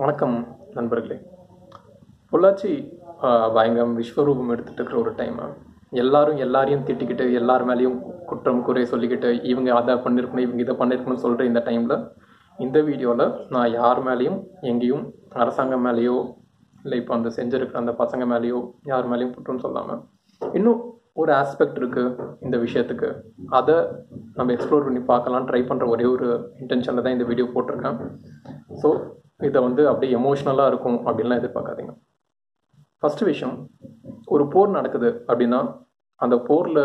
வணக்கம் நண்பர்களே. பொள்ளாச்சி பயங்கரம் விஸ்வரூபம் எடுத்துகிட்டு இருக்கிற ஒரு டைம் எல்லாரும் எல்லாரையும் திட்டிக்கிட்டு எல்லார் மேலேயும் குற்றம் குறை சொல்லிக்கிட்டு இவங்க அதை பண்ணியிருக்கணும் இவங்க இதை பண்ணியிருக்கணும்னு சொல்கிற இந்த டைமில் இந்த வீடியோவில் நான் யார் மேலேயும் எங்கேயும் அரசாங்கம் மேலேயோ இல்லை இப்போ அந்த செஞ்சிருக்கிற அந்த பசங்க மேலேயோ யார் மேலேயும் குற்றம்னு சொல்லாமல் இன்னும் ஒரு ஆஸ்பெக்ட் இருக்குது இந்த விஷயத்துக்கு. அதை நம்ம எக்ஸ்ப்ளோர் பண்ணி பார்க்கலாம் ட்ரை பண்ணுற ஒரே ஒரு இன்டென்ஷனில் தான் இந்த வீடியோ போட்டிருக்கேன். ஸோ இதை வந்து அப்படியே எமோஷ்னலாக இருக்கும் அப்படின்லாம் எதிர்பார்க்காதீங்க. ஃபஸ்ட்டு விஷயம் ஒரு போர் நடக்குது அப்படின்னா அந்த போரில்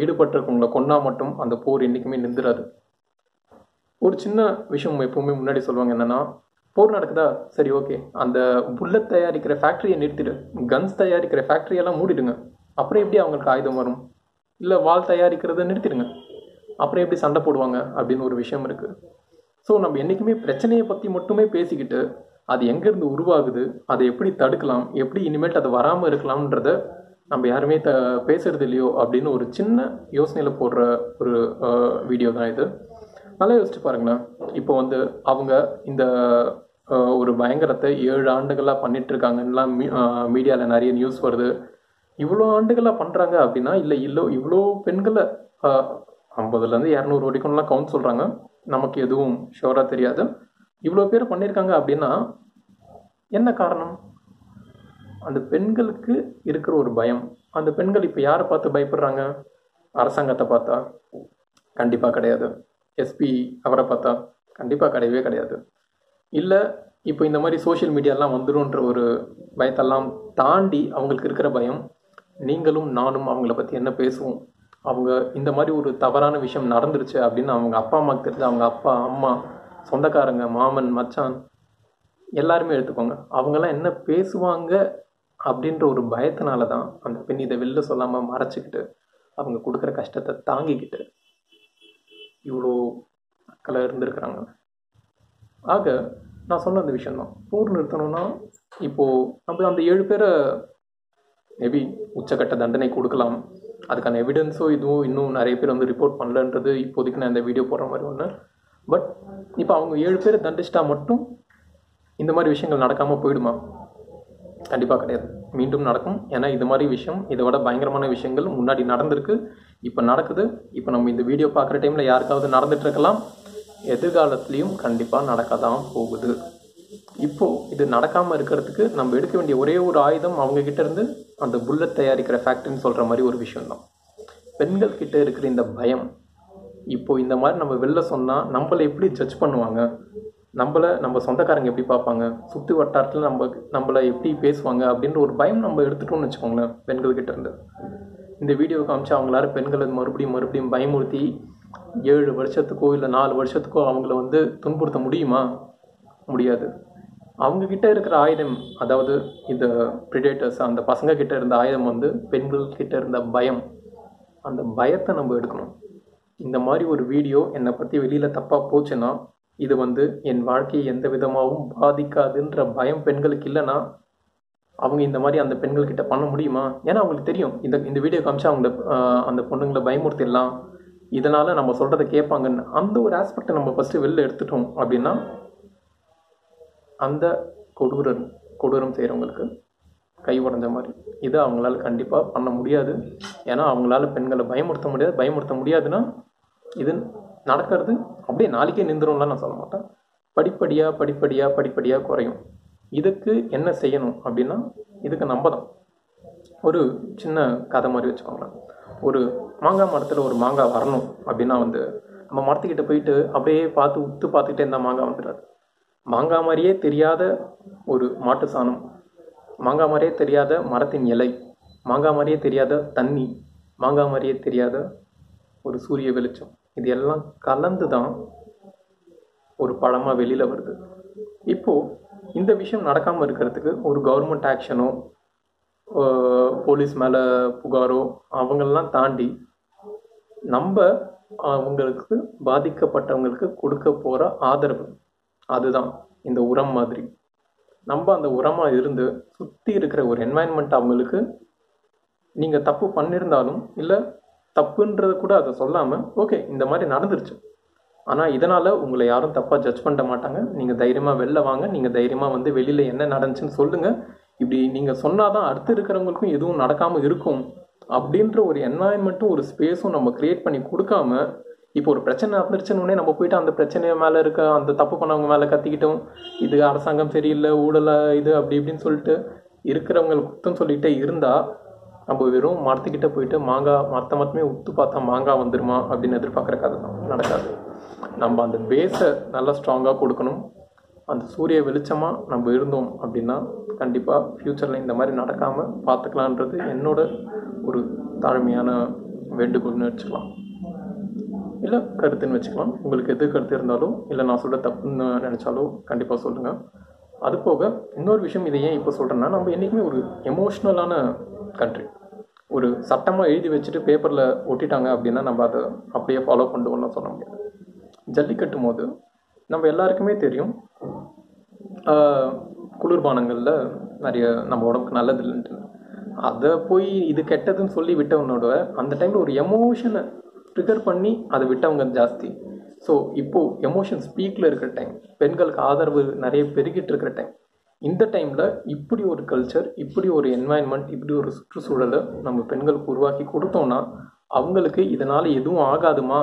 ஈடுபட்டிருக்கவங்களை கொன்னா மட்டும் அந்த போர் என்றைக்குமே நிந்துடாது ஒரு சின்ன விஷயம் எப்பவுமே முன்னாடி சொல்லுவாங்க என்னன்னா போர் நடக்குதா? சரி ஓகே. அந்த புல்லட் தயாரிக்கிற ஃபேக்ட்ரியை நிறுத்திடு. கன்ஸ் தயாரிக்கிற ஃபேக்ட்ரியெல்லாம் மூடிடுங்க. அப்புறம் எப்படி அவங்களுக்கு ஆயுதம் வரும்? இல்லை வால் தயாரிக்கிறத நிறுத்திடுங்க. அப்புறம் எப்படி சண்டை போடுவாங்க அப்படின்னு ஒரு விஷயம் இருக்குது ஸோ நம்ம என்றைக்குமே பிரச்சனையை பற்றி மட்டுமே பேசிக்கிட்டு அது எங்கேருந்து உருவாகுது அதை எப்படி தடுக்கலாம் எப்படி இனிமேல் அது வராமல் இருக்கலாம்ன்றத நம்ம யாருமே த பேசுறது இல்லையோ அப்படின்னு ஒரு சின்ன யோசனையில் போடுற ஒரு வீடியோ தான் இது. நல்லா யோசிச்சு பாருங்களேன். இப்போ வந்து அவங்க இந்த ஒரு பயங்கரத்தை ஏழு ஆண்டுகளாக பண்ணிட்டுருக்காங்கலாம் மீ மீடியாவில் நிறைய நியூஸ் வருது. இவ்வளோ ஆண்டுகளாக பண்ணுறாங்க அப்படின்னா இல்லை இல்லை இவ்வளோ பெண்களை ஐம்பதுலேருந்து இரநூறு வரைக்கும்லாம் கவுண்ட் சொல்கிறாங்க நமக்கு எதுவும் ஷோராக தெரியாது. இவ்வளோ பேர் பண்ணியிருக்காங்க அப்படின்னா என்ன காரணம்? அந்த பெண்களுக்கு இருக்கிற ஒரு பயம். அந்த பெண்கள் இப்போ யாரை பார்த்து பயப்படுறாங்க? அரசாங்கத்தை பார்த்தா கண்டிப்பாக கிடையாது. எஸ்பி அவரை பார்த்தா கண்டிப்பாக கிடையவே கிடையாது. இல்லை இப்போ இந்த மாதிரி சோஷியல் மீடியாலாம் வந்துடும்ன்ற ஒரு பயத்தெல்லாம் தாண்டி அவங்களுக்கு இருக்கிற பயம் நீங்களும் நானும் அவங்கள பற்றி என்ன பேசுவோம்? அவங்க இந்த மாதிரி ஒரு தவறான விஷயம் நடந்துருச்சு அப்படின்னு அவங்க அப்பா அம்மாவுக்கு தெரிஞ்சு அவங்க அப்பா அம்மா சொந்தக்காரங்க மாமன் மச்சான் எல்லாருமே எடுத்துக்கோங்க. அவங்கெல்லாம் என்ன பேசுவாங்க அப்படின்ற ஒரு பயத்தினால தான் அந்த பெண் இதை வெளில சொல்லாமல் மறைச்சிக்கிட்டு அவங்க கொடுக்குற கஷ்டத்தை தாங்கிக்கிட்டு இவ்வளோ மக்களை இருந்திருக்கிறாங்க. ஆக நான் சொன்ன அந்த விஷயம்தான். போர் நிறுத்தணும்னா இப்போது நம்ம அந்த ஏழு பேரை மேபி உச்சக்கட்ட தண்டனை கொடுக்கலாம். அதுக்கான எவிடன்ஸோ இதுவும் இன்னும் நிறைய பேர் வந்து ரிப்போர்ட் பண்ணலன்றது இப்போதைக்கு நான் இந்த வீடியோ போடுற மாதிரி ஒன்று பட் இப்போ அவங்க ஏழு பேரை தண்டிச்சிட்டா மட்டும் இந்த மாதிரி விஷயங்கள் நடக்காமல் போயிடுமா? கண்டிப்பாக கிடையாது. மீண்டும் நடக்கும். ஏன்னா இது மாதிரி விஷயம் இதை விட பயங்கரமான விஷயங்கள் முன்னாடி நடந்திருக்கு. இப்போ நடக்குது. இப்போ நம்ம இந்த வீடியோ பார்க்குற டைமில் யாருக்காவது நடந்துகிட்ருக்கலாம் எதிர்காலத்துலேயும் கண்டிப்பாக நடக்க தான் போகுது. இப்போது இது நடக்காமல் இருக்கிறதுக்கு நம்ம எடுக்க வேண்டிய ஒரே ஒரு ஆயுதம் அவங்கக்கிட்டேருந்து இருந்து அந்த புல்லட் தயாரிக்கிற ஃபேக்ட்ரின்னு சொல்கிற மாதிரி ஒரு விஷயம்தான். பெண்கள் கிட்ட இருக்கிற இந்த பயம் இப்போ இந்த மாதிரி நம்ம வெளில சொன்னால் நம்மளை எப்படி ஜட்ஜ் பண்ணுவாங்க? நம்மளை நம்ம சொந்தக்காரங்க எப்படி பார்ப்பாங்க? சுற்று வட்டாரத்தில் நம்ம நம்மளை எப்படி பேசுவாங்க? அப்படின்ற ஒரு பயம் நம்ம எடுத்துட்டோம்னு வச்சுக்கோங்களேன் பெண்கள் கிட்ட இருந்து. இந்த வீடியோ காமிச்சு அவங்களால பெண்களை மறுபடியும் மறுபடியும் பயமுறுத்தி ஏழு வருஷத்துக்கோ இல்லை நாலு வருஷத்துக்கோ அவங்கள வந்து துன்புறுத்த முடியுமா? முடியாது. அவங்க கிட்ட இருக்கிற ஆயுதம் அதாவது இந்த ப்ரிடேட்டர்ஸ் அந்த பசங்க கிட்ட இருந்த ஆயுதம் வந்து பெண்கள் கிட்ட இருந்த பயம். அந்த பயத்தை நம்ம எடுக்கணும். இந்த மாதிரி ஒரு வீடியோ என்னை பற்றி வெளியில் தப்பாக போச்சுன்னா இது வந்து என் வாழ்க்கையை எந்த விதமாகவும் பாதிக்காதுன்ற பயம் பெண்களுக்கு இல்லைன்னா அவங்க இந்த மாதிரி அந்த பெண்கள்கிட்ட பண்ண முடியுமா? ஏன்னா அவங்களுக்கு தெரியும். இந்த இந்த வீடியோ காமிச்சா அவங்கள அந்த பொண்ணுங்களை பயமுறுத்திடலாம். இதனால் நம்ம சொல்கிறத கேட்பாங்கன்னு அந்த ஒரு ஆஸ்பெக்டை நம்ம ஃபஸ்ட்டு வெளில எடுத்துட்டோம் அப்படின்னா அந்த கொடூரம் கொடூரம் செய்கிறவங்களுக்கு கை உடஞ்ச மாதிரி. இதை அவங்களால கண்டிப்பாக பண்ண முடியாது. ஏன்னா அவங்களால பெண்களை பயமுறுத்த முடியாது. பயமுறுத்த முடியாதுன்னா இது நடக்கிறது அப்படியே நாளைக்கே நின்றுரும்லாம் நான் சொல்ல மாட்டேன். படிப்படியாக படிப்படியாக படிப்படியாக குறையும். இதுக்கு என்ன செய்யணும் அப்படின்னா இதுக்கு நம்ம தான் ஒரு சின்ன கதை மாதிரி வச்சுக்கோங்களேன். ஒரு மாங்காய் மரத்தில் ஒரு மாங்காய் வரணும் அப்படின்னா வந்து நம்ம மரத்துக்கிட்ட போயிட்டு அப்படியே பார்த்து உத்து பார்த்துக்கிட்டே இருந்தால் மாங்காய் வந்துடாது. மாங்காய் மாதிரியே தெரியாத ஒரு மாட்டு சாணம். மாங்காய் மாதிரியே தெரியாத மரத்தின் இலை. மாங்காய் மாதிரியே தெரியாத தண்ணி. மாங்காய் மாதிரியே தெரியாத ஒரு சூரிய வெளிச்சம். இது எல்லாம் கலந்து தான் ஒரு பழமாக வெளியில் வருது. இப்போது இந்த விஷயம் நடக்காமல் இருக்கிறதுக்கு ஒரு கவர்மெண்ட் ஆக்ஷனோ போலீஸ் மேலே புகாரோ அவங்களெல்லாம் தாண்டி நம்ம அவங்களுக்கு பாதிக்கப்பட்டவங்களுக்கு கொடுக்க போகிற ஆதரவு. அதுதான் இந்த உரம் மாதிரி. நம்ம அந்த உரமாக இருந்து சுற்றி இருக்கிற ஒரு என்வாயன்மெண்ட் அவங்களுக்கு நீங்கள் தப்பு பண்ணியிருந்தாலும் இல்லை தப்புன்றத கூட அதை சொல்லாமல் ஓகே இந்த மாதிரி நடந்துருச்சு. ஆனால் இதனால் உங்களை யாரும் தப்பாக ஜட்ஜ் பண்ண மாட்டாங்க. நீங்கள் தைரியமாக வெளில வாங்க. நீங்கள் தைரியமாக வந்து வெளியில் என்ன நடந்துச்சுன்னு சொல்லுங்கள் இப்படி நீங்கள் சொன்னால் தான் அடுத்து இருக்கிறவங்களுக்கும் எதுவும் நடக்காமல் இருக்கும். அப்படின்ற ஒரு என்வாயன்மெண்ட்டும் ஒரு ஸ்பேஸும் நம்ம க்ரியேட் பண்ணி கொடுக்காம இப்போ ஒரு பிரச்சனை நடந்துருச்சுன்னு நம்ம போயிட்டு அந்த பிரச்சனை மேலே இருக்க அந்த தப்பு பண்ணவங்க மேலே கத்திக்கிட்டோம் இது அரசாங்கம் சரியில்லை ஊழலை இது அப்படி இப்படின்னு சொல்லிட்டு இருக்கிறவங்களுக்கு குத்தம் சொல்லிகிட்டே இருந்தால் நம்ம வெறும் மரத்துக்கிட்ட போயிட்டு மாங்காய் மரத்தை மட்டுமே உத்து பார்த்தா மாங்காய் வந்துருமா அப்படின்னு எதிர்பார்க்குற கதை தான். நடக்காது. நம்ம அந்த பேஸை நல்லா ஸ்ட்ராங்காக கொடுக்கணும். அந்த சூரிய வெளிச்சமாக நம்ம இருந்தோம் அப்படின்னா கண்டிப்பாக ஃப்யூச்சரில் இந்த மாதிரி நடக்காமல் பார்த்துக்கலான்றது என்னோட ஒரு தாழ்மையான வேண்டுகோள்னு வச்சுக்கலாம். இல்லை கருத்துன்னு வச்சுக்கலாம். உங்களுக்கு எது கருத்து இருந்தாலும் இல்லை நான் சொல்கிற தப்புன்னு நினச்சாலோ கண்டிப்பாக சொல்லுங்கள் அது போக இன்னொரு விஷயம் இதை ஏன் இப்போ சொல்கிறேன்னா நம்ம என்றைக்குமே ஒரு எமோஷ்னலான கண்ட்ரி ஒரு சட்டமாக எழுதி வச்சுட்டு பேப்பரில் ஒட்டிட்டாங்க அப்படின்னா நம்ம அதை அப்படியே ஃபாலோ பண்ணுவோம்னு சொல்ல முடியாது. ஜல்லிக்கட்டும் போது நம்ம எல்லாருக்குமே தெரியும். குளிர்பானங்களில் நிறைய நம்ம உடம்புக்கு நல்லது இல்லைன்ட்டு. அதை போய் இது கெட்டதுன்னு சொல்லி விட்டவனோட அந்த டைமில் ஒரு எமோஷனை ட்ரிகர் பண்ணி அதை விட்டவங்க ஜாஸ்தி. ஸோ இப்போது எமோஷன் ஸ்பீக்கில் இருக்கிற டைம் பெண்களுக்கு ஆதரவு நிறைய பெருகிட்டு இருக்கிற டைம் இந்த டைமில் இப்படி ஒரு கல்ச்சர் இப்படி ஒரு என்வாயன்மெண்ட் இப்படி ஒரு சுற்றுச்சூழலை நம்ம பெண்களுக்கு உருவாக்கி கொடுத்தோம்னா அவங்களுக்கு இதனால் எதுவும் ஆகாதுமா?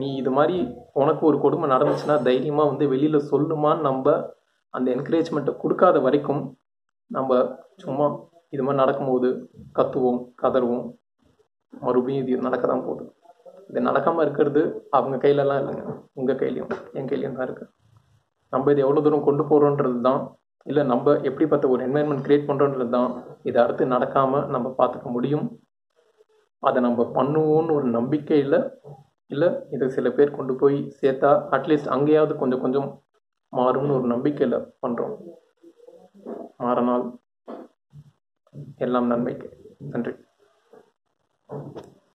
நீ இது மாதிரி உனக்கு ஒரு கொடுமை நடந்துச்சுன்னா தைரியமாக வந்து வெளியில் சொல்லுமான்னு நம்ம அந்த என்கரேஜ்மெண்ட்டை கொடுக்காத வரைக்கும் நம்ம சும்மா இது மாதிரி நடக்கும்போது கத்துவோம் கதறுவோம். மறுபடியும் இது நடக்க தான் போகுது. இது நடக்காமல் இருக்கிறது அவங்க கையிலலாம் இல்லைங்க. உங்கள் கையிலையும் என் கையிலையும் தான் இருக்குது நம்ம இது எவ்வளோ தூரம் கொண்டு போகிறோன்றது தான் இல்லை நம்ம எப்படிப்பட்ட ஒரு என்வாயன்மெண்ட் க்ரியேட் பண்ணுறோன்றது தான் இதை அடுத்து நடக்காமல் நம்ம பார்த்துக்க முடியும். அதை நம்ம பண்ணுவோம்னு ஒரு நம்பிக்கையில் இல்லை இதை சில பேர் கொண்டு போய் சேர்த்தா அட்லீஸ்ட் அங்கேயாவது கொஞ்சம் கொஞ்சம் மாறும்னு ஒரு நம்பிக்கையில் பண்ணுறோம் மாறினால் எல்லாம் நன்மைக்கு. நன்றி.